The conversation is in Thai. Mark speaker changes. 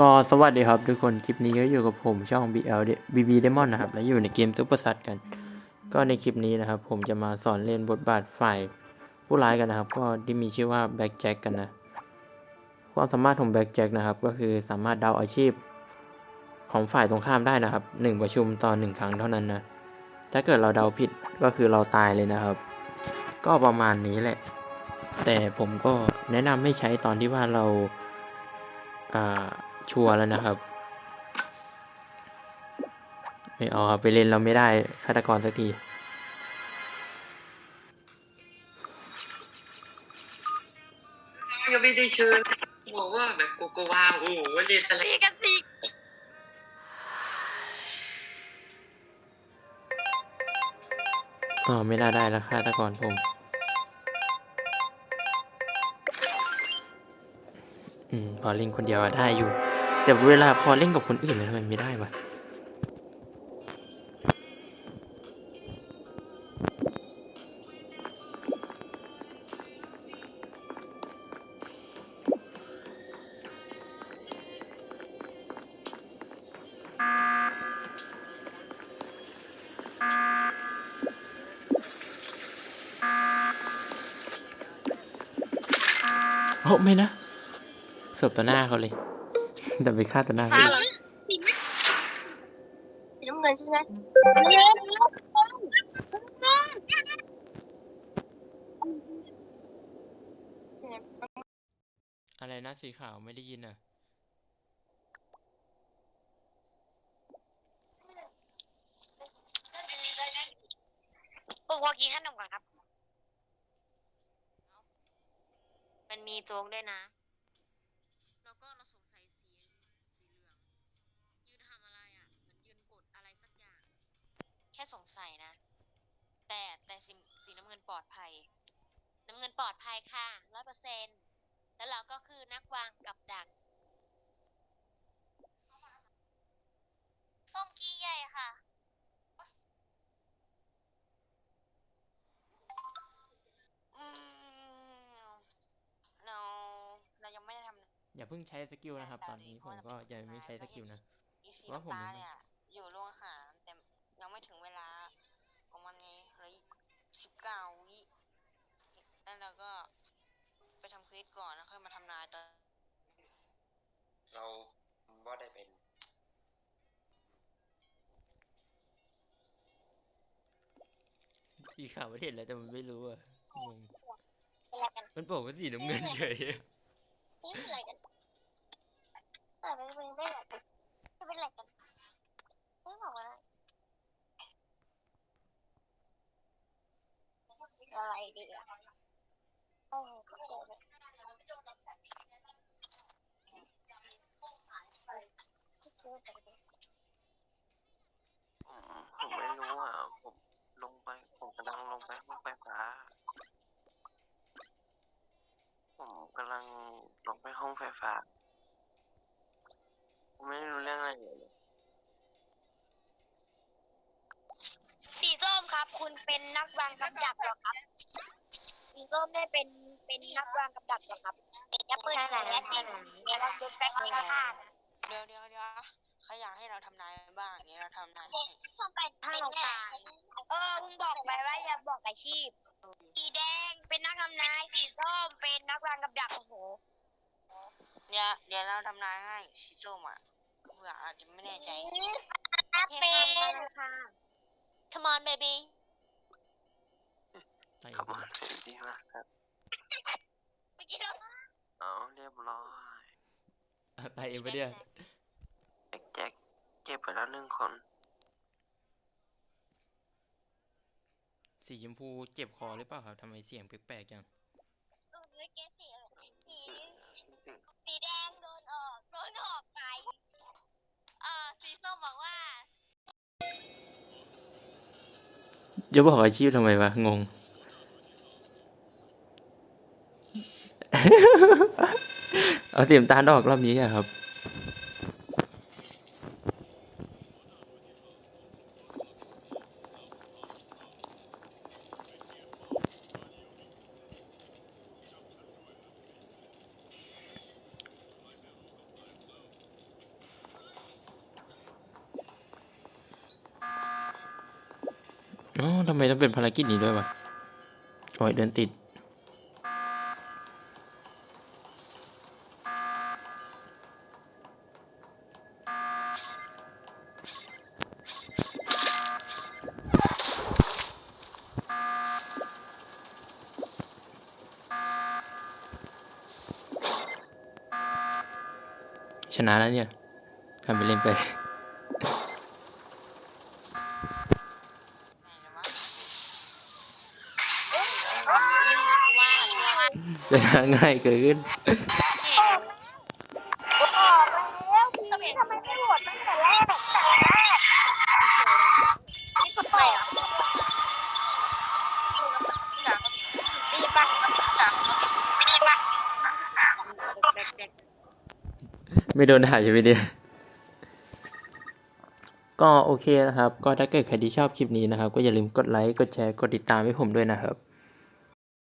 Speaker 1: ก็สวัสดีครับทุกคนคลิปนี้ก็อยู่กับผมช่อง BL BB Demon นะครับ และอยู่ในเกม Super s a t กัน ก็ในคลิปนี้นะครับ ผมจะมาสอนเล่นบทบาทฝ่ายผู้ร้ายกันนะครับ ก็ที่มีชื่อว่า Black Jack กันนะ ความสามารถของ Black Jack นะครับ ก็คือสามารถเดาอาชีพของฝ่ายตรงข้ามได้นะครับหนึ่งประชุมต่อหนึ่งครั้งเท่านั้นนะ ถ้าเกิดเราเดาผิดก็คือเราตายเลยนะครับ ก็ประมาณนี้แหละ แต่ผมก็แนะนำไม่ใช้ตอนที่ว่าเราอ่า ชัวร์แล้วนะครับ ไม่เอาครับไปเล่นเราไม่ได้ฆาตกรสักที
Speaker 2: ยังไม่ได้เชิญบอกว่าแบบโกโกวาโอ้โหเรียนอะไร
Speaker 3: ตีกันสิ
Speaker 1: อ๋อไม่น่าได้แล้วฆาตกรผม อืมพอเล่นคนเดียวอะได้อยู่ แต่เวลาพอเล่นกับคนอื่นแล้วทำไมไม่ได้วะโอ้ไม่นะ ศพต่อหน้าเขาเลย แต่ไปฆ่าต่อหน้าเขา
Speaker 3: ฟ้า
Speaker 1: อีก
Speaker 3: เหรอ
Speaker 4: สีน้ำเงินใช่ไหม
Speaker 3: เงิน
Speaker 1: อะไรนะสีขาวไม่ได้ยินอะ
Speaker 3: พวกวอกี้ขนมก่อนครับ มันมีโจ๊กด้วยนะ สงสัยนะ แต่แต่สีสีน้ำเงินปลอดภัย น้ำเงินปลอดภัยค่ะร้อยเปอร์เซ็นแล้วเราก็คือนักวางกับดักส้มกี้ใหญ่ค่ะ อืมเราเรายังไม่ได้ทำ
Speaker 1: อย่าเพิ่งใช้สกิลนะครับ ตอนนี้ผมก็ยังไม่ใช้สกิลนะ
Speaker 3: อีสี
Speaker 1: ว่าผม
Speaker 3: น้ำตา
Speaker 1: ยังไม่
Speaker 3: เนี่ย อยู่โรงอาหาร เก้าวิแล้วเราก็ไปทำคลิปก่อนแล้วค่อยมาทำนายตอน
Speaker 2: เราว่าได้เป็น
Speaker 1: สีขาวไม่เห็นแล้วแต่มันไม่รู้อะงง
Speaker 4: อะไรกัน
Speaker 1: มันบอกว่าสีน้ำเงินเฉย
Speaker 4: นี่เป็นอะไรกันเออไม่เป็นไม่อะไรกันไม่เป็นอะไรกันไม่บอกว่า อะไรดีอะโอ้โหเจอเลยเจอเลย
Speaker 2: ผมไม่รู้อะ ผมลงไป ผมกำลังลงไปห้องไฟฟ้า ผมกำลังลงไปห้องไฟฟ้า ผมไม่รู้เรื่องอะไรเลย
Speaker 4: ครับ คุณเป็นนักวางกับดักเหรอครับสีส้มได้เป็นเป็นนักวางกับดักเหรอครับอย่าเปิดเผยและสีเดี๋ยวเราดูแป๊บนึงค่ะ
Speaker 3: เดี๋ยวเดี๋ยวเดี๋ยวเขาอยากให้เราทำนายบ้างอย่างนี้เราทำนายให้
Speaker 4: ส้มเป็นเป็นแน่เออมึงบอกไปว่าอย่าบอกอาชีพ สีแดงเป็นนักทำนายสีส้มเป็นนักวางกับดักโอ้โห
Speaker 3: เดี๋ยวเดี๋ยวเราทำนายให้สีส้มอะเผื่ออาจจะไม่แน่ใจ Come on baby
Speaker 1: ๆตาย
Speaker 2: ขอบ
Speaker 1: ไป
Speaker 2: คุณ
Speaker 1: เลย
Speaker 2: สิ่งที่มากครับ
Speaker 4: เมื่อกี้เรา
Speaker 2: เอาเรียบร้อย
Speaker 1: อะตายเองไปะเนี่ย
Speaker 2: แจ็คแจ็คเก็บไปแล้วหนึ่งคน
Speaker 1: สีชมพูเจ็บคอหรือเปล่าครับทำไมเสียงแปลกๆจัง จะบอกอาชีพทำไมวะ งง เอาเสียมตาลออกรอบนี้อะครับ อ๋อทำไมต้องเป็นภารกิจนี้ด้วยวะโอ้ยเดินติด ชนะแล้วเนี่ยทำไปเล่นไป
Speaker 5: ไหนวะว่า ว่า
Speaker 1: ชนะง่ายเกิน
Speaker 6: แล้วพี่ทำไมไม่โหวตตั้งแต่แรกแต่แรกนี่กดไปอะดีปะดีปะ
Speaker 1: ไม่โดนด่ายใช่ไหมเนี่ยก็โอเคนะครับ ก็ถ้าเกิดใครที่ชอบคลิปนี้นะครับ ก็อย่าลืมกดไลค์ กดแชร์ กดติดตามให้ผมด้วยนะครับ